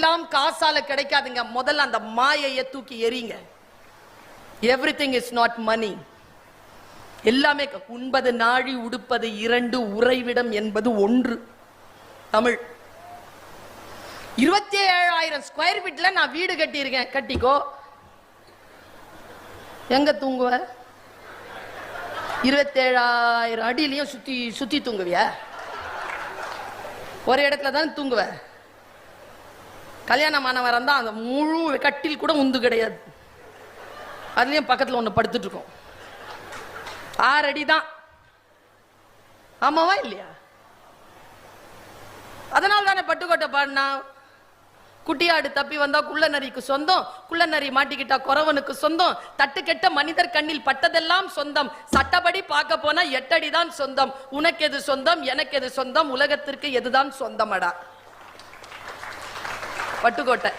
எல்லாம் காசால கிடைக்காதுங்க. முதல்ல அந்த மாயையை தூக்கி எறிங்க everything is not money எல்லாமே உண்பது நாழி உடுப்பது இரண்டு உறைவிடம் என்பது ஒன்று. தமிழ். இருபத்தி ஏழாயிரம் ஸ்கொயர் ஃபீட்ல நான் வீடு கட்டியிருக்கேன். கட்டிக்கோ. எங்க தூங்குவ? இருபத்தேழாயிரம் அடியிலையும் சுத்தி சுத்தி தூங்குவியா? ஒரு இடத்துல தான் தூங்குவேன் கல்யாணமானவன் இருந்தா அந்த முழு கட்டில் கூட உந்து கிடையாது. அதுலயும் பக்கத்துல ஒண்ணு படுத்துட்டு இருக்கோம் ஆறு அடி தான் ஆமாவா இல்லையா? அதனால தானே பட்டுக்கோட்டை பாடினா குட்டியாடு தப்பி வந்தா குள்ளநரிக்கு சொந்தம் குள்ளநரி மாட்டிக்கிட்டா குறவனுக்கு சொந்தம் தட்டு கெட்ட மனிதர் கண்ணில் பட்டதெல்லாம் சொந்தம் சட்டப்படி பார்க்க போனா எட்டடி தான் சொந்தம் உனக்கு எது சொந்தம் எனக்கு எது சொந்தம் உலகத்திற்கு எதுதான் சொந்தமடா? பட்டுக்கோட்டை.